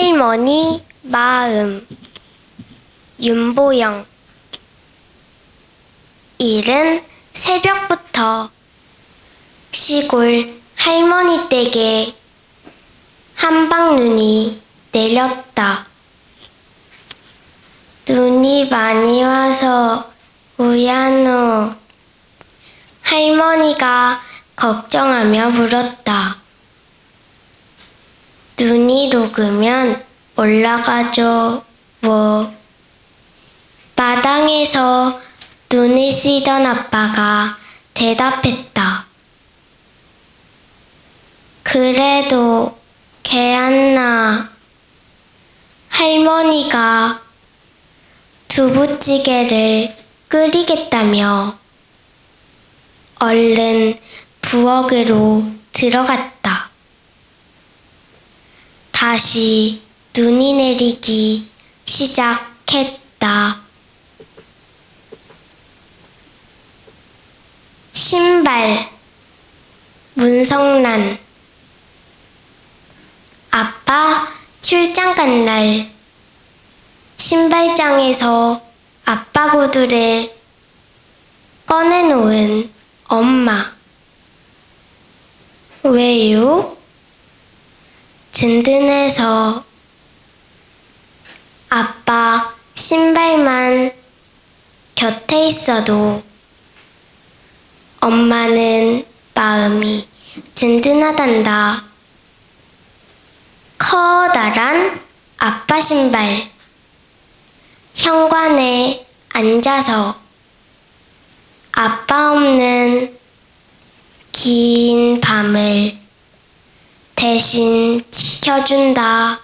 할머니 마음 윤보영 일은 새벽부터 시골 할머니 댁에 한방눈이 내렸다. 눈이 많이 와서 우야노 할머니가 걱정하며 물었다. 눈이 녹으면 올라가죠. 뭐. 마당에서 눈을 씻던 아빠가 대답했다. 그래도 개안나 할머니가 두부찌개를 끓이겠다며 얼른 부엌으로 들어갔다. 다시 눈이 내리기 시작했다. 신발 문성란 아빠 출장 간 날 신발장에서 아빠 구두를 꺼내놓은 엄마 왜요? 든든해서 아빠 신발만 곁에 있어도 엄마는 마음이 든든하단다. 커다란 아빠 신발. 현관에 앉아서 아빠 없는 긴 밤을 대신 지켜준다.